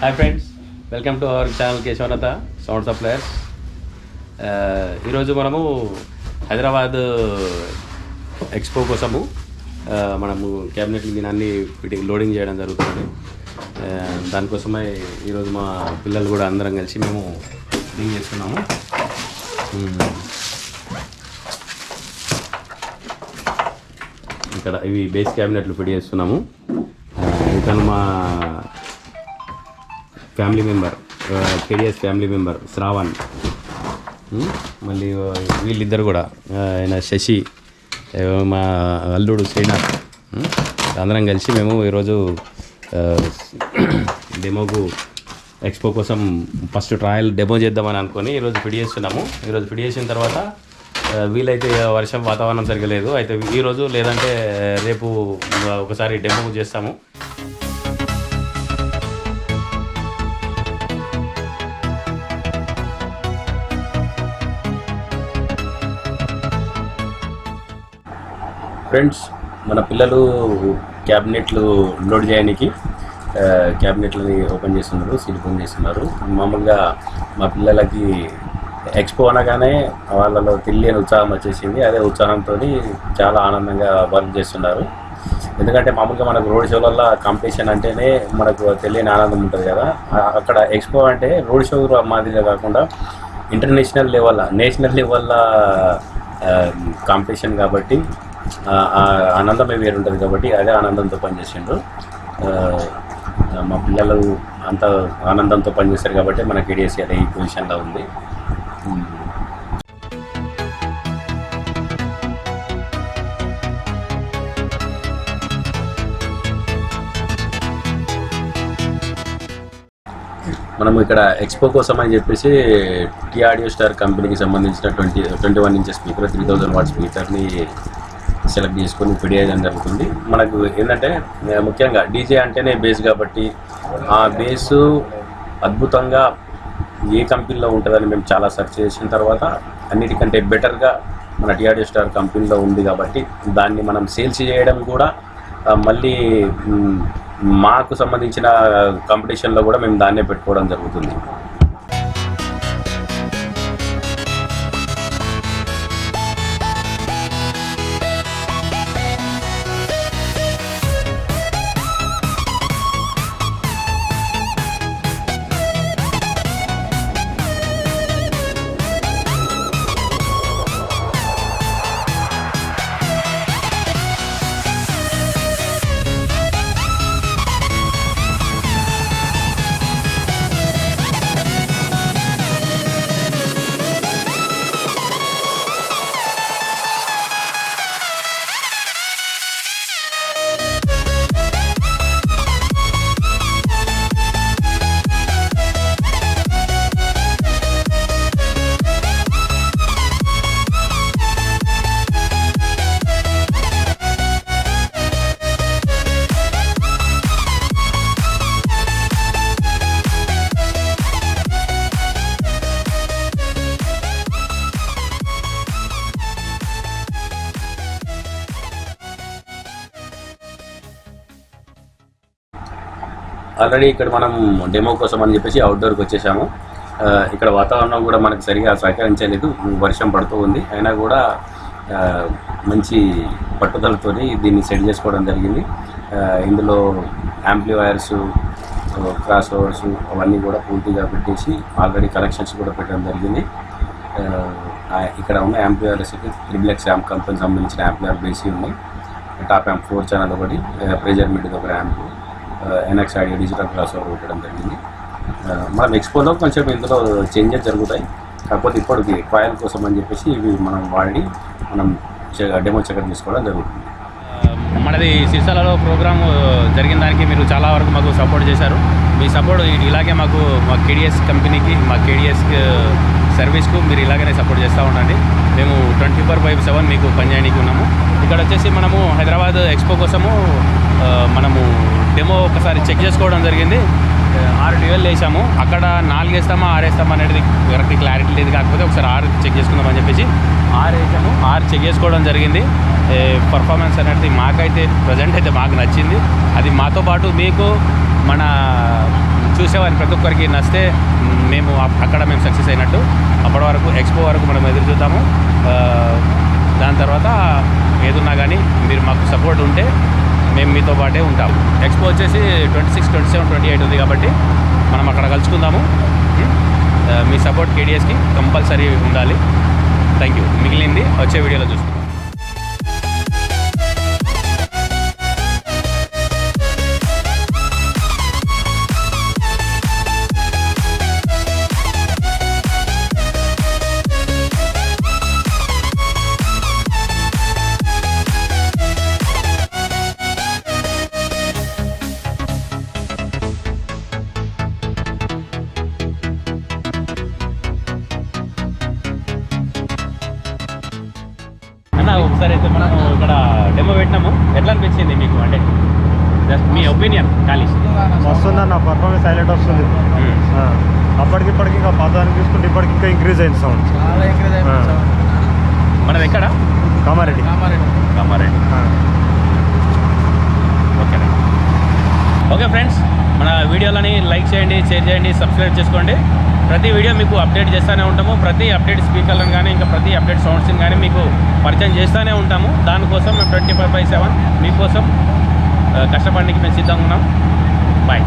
Hi friends welcome to our channel Keshavanatha sound suppliers ఈరోజు మనము Hyderabad expo కోసము uh, మనము క్యాబినెట్లు దీని అన్ని ఫిట్టింగ్ లోడింగ్ చేయడం జరుగుతుంది. Uh, దానికోసమే ఈరోజు మా పిల్లలు కూడా అందరం కలిసి మేము ఫిట్టింగ్ చేస్తున్నాము hmm. ఇక్కడ ఇవి బేస్ క్యాబినెట్లు ఫిట్ చేస్తున్నాము. Uh, ఇతను మా family member KDS family member Shravan. మళ్ళీ వీళ్ళిద్దరు కూడా ఆయన శశి మా అల్లుడు శ్రీనాథ్. అందరం కలిసి మేము ఈరోజు డెమోకు ఎక్స్పో కోసం ఫస్ట్ ట్రయల్ డెమో చేద్దామని అనుకొని ఈరోజు ఫిడి చేస్తున్నాము. ఈరోజు ఫిడి చేసిన తర్వాత వీలైతే వర్షం వాతావరణం సరిగా లేదు. అయితే ఈరోజు లేదంటే రేపు ఒకసారి డెమో చేస్తాము. ఫ్రెండ్స్ మన పిల్లలు క్యాబినెట్లు లోడ్ చేయడానికి క్యాబినెట్లని ఓపెన్ చేస్తున్నారు సీల్ చేస్తున్నారు. మామూలుగా మా పిల్లలకి ఎక్స్పో అనగానే వాళ్ళలో తెలియని ఉత్సాహం వచ్చేసింది. అదే ఉత్సాహంతో చాలా ఆనందంగా వర్క్ చేస్తున్నారు. ఎందుకంటే మామూలుగా మనకు రోడ్ షోలలో కాంపిటీషన్ అంటేనే మనకు తెలియని ఆనందం ఉంటుంది కదా. అక్కడ ఎక్స్పో అంటే రోడ్ షో మాదిరిగా కాకుండా international level national level competition కాబట్టి ఆనందమే వేరు ఉంటుంది కాబట్టి అదే ఆనందంతో పనిచేసిండు మా పిల్లలు అంత ఆనందంతో పనిచేస్తారు కాబట్టి మన కేడిఎస్సీ అదే ఈ పొజిషన్లో ఉంది. మనం ఇక్కడ ఎక్స్పో కోసం అని చెప్పేసి టీ ఆడియో స్టార్ కంపెనీకి సంబంధించిన twenty twenty one inches speaker three thousand watt స్పీకర్ని select చేసుకొని పిడి చేయడం జరుగుతుంది మనకు ఏంటంటే ముఖ్యంగా డీజే అంటేనే బేస్ కాబట్టి ఆ బేసు అద్భుతంగా ఏ కంపెనీలో ఉంటుందని మేము చాలా సెర్చ్ చేసిన తర్వాత అన్నిటికంటే బెటర్గా మన టీ స్టార్ కంపెనీలో ఉంది కాబట్టి దాన్ని మనం సేల్స్ చేయడం కూడా మళ్ళీ మాకు సంబంధించిన కాంపిటీషన్లో కూడా మేము దాన్నే పెట్టుకోవడం జరుగుతుంది. ఆల్రెడీ ఇక్కడ మనం డెమో కోసం అని చెప్పేసి అవుట్డోర్కి వచ్చేసాము. ఇక్కడ వాతావరణం కూడా మనకు సరిగా సహకరించలేదు. వర్షం పడుతూ ఉంది. అయినా కూడా మంచి పట్టుదలతో దీన్ని సెట్ చేసుకోవడం జరిగింది. ఇందులో యాంప్లివైర్స్ క్రాస్ ఓవర్స్ అవన్నీ కూడా పూర్తిగా పెట్టేసి ఆల్రెడీ కలెక్షన్స్ కూడా పెట్టడం జరిగింది. ఇక్కడ ఉన్న యాంప్లివైర్స్కి త్రిబ్లెక్స్ యాంప్ కంపెనీ సంబంధించిన యాంప్లిఫైర్ బేసి ఉన్నాయి. టాప్ యాంప్ ఫోర్ ఛానల్ ఒకటి ప్రెజర్ మిడ్ ఒక amp NX audio digital class over పెట్టడం జరిగింది. మనం ఎక్స్పోలో కొంచెం ఇందులో చేంజెస్ జరుగుతాయి. కాకపోతే ఇప్పటికి ట్రయల్ కోసం అని చెప్పేసి ఇవి మనం వాడి మనం డెమో చెకప్ తీసుకోవడం జరుగుతుంది. మనది సిరిసిల్లలో ప్రోగ్రామ్ జరిగిన దానికి మీరు చాలా వరకు మాకు సపోర్ట్ చేశారు. మీ సపోర్ట్ ఇలాగే మాకు మా కేడిఎస్ కంపెనీకి మా కేడిఎస్ సర్వీస్కు మీరు ఇలాగనే సపోర్ట్ చేస్తూ ఉండండి. మేము ట్వంటీ ఫోర్ బై సెవెన్ మీకు పనిచేయడానికి ఉన్నాము. ఇక్కడ వచ్చేసి మనము హైదరాబాద్ ఎక్స్పో కోసము మనము డెమో ఒకసారి చెక్ చేసుకోవడం జరిగింది. ఆరు డ్యూయల్ వేసాము. అక్కడ నాలుగు వేస్తామా ఆరు వేస్తామా అనేది కరెక్ట్ క్లారిటీ లేదు. కాకపోతే ఒకసారి ఆరు చెక్ చేసుకుందామని చెప్పేసి ఆరు వేసాము. ఆరు చెక్ చేసుకోవడం జరిగింది. పర్ఫార్మెన్స్ అనేది మాకైతే ప్రజెంట్ అయితే మాకు నచ్చింది. అది మాతో పాటు మీకు మన చూసేవారి ప్రతి ఒక్కరికి నచ్చితే మేము అక్కడ మేము సక్సెస్ అయినట్టు అప్పటి వరకు ఎక్స్పో వరకు మనం ఎదురు చూద్దాము. దాని తర్వాత ఏదున్నా కానీ మీరు మాకు సపోర్ట్ ఉంటే మేము మీతో పాటే ఉంటాం. ఎక్స్పో వచ్చేసి twenty six twenty seven twenty eight ఉంది కాబట్టి మనం అక్కడ కలుసుకుందాము. Hmm? Uh, మీ సపోర్ట్ కేడిఎస్కి కంపల్సరీ ఉండాలి. థ్యాంక్ యూ మిగిలింది వచ్చే వీడియోలో చూసుకుందాం. ఒకసారి అయితే మనం ఇక్కడ డెమో పెట్టినాము. ఎట్లా అనిపించింది మీకు? అంటే జస్ట్ మీ ఒపీనియన్ ఖాళీ వస్తుంది అన్న పర్ఫార్మెన్స్ హైలైట్ వస్తుంది ఆ, అప్పటికి ఇప్పటికి ఇంకా పదాన్ని చూసుకుంటే ఇప్పటికి ఇంకా ఇంక్రీజ్ అయింది సౌండ్ చాలా మనది ఎక్కడ? కామారెడ్డి. కామారెడ్డి. కామారెడ్డి. ఓకే ఫ్రెండ్స్ మన వీడియోలని లైక్ చేయండి షేర్ చేయండి సబ్స్క్రైబ్ చేసుకోండి. ప్రతి వీడియో మీకు అప్డేట్ చేస్తూనే ఉంటాము. ప్రతి అప్డేట్ స్పీకర్లను కానీ ఇంకా ప్రతి అప్డేట్ సౌండ్స్ని కానీ మీకు పరిచయం చేస్తూనే ఉంటాము. దానికోసం మేము ట్వంటీ ఫైవ్ బై సెవెన్ మీకోసం కష్టపడికి కష్టపడడానికి మేము సిద్ధంగా ఉన్నాం. బాయ్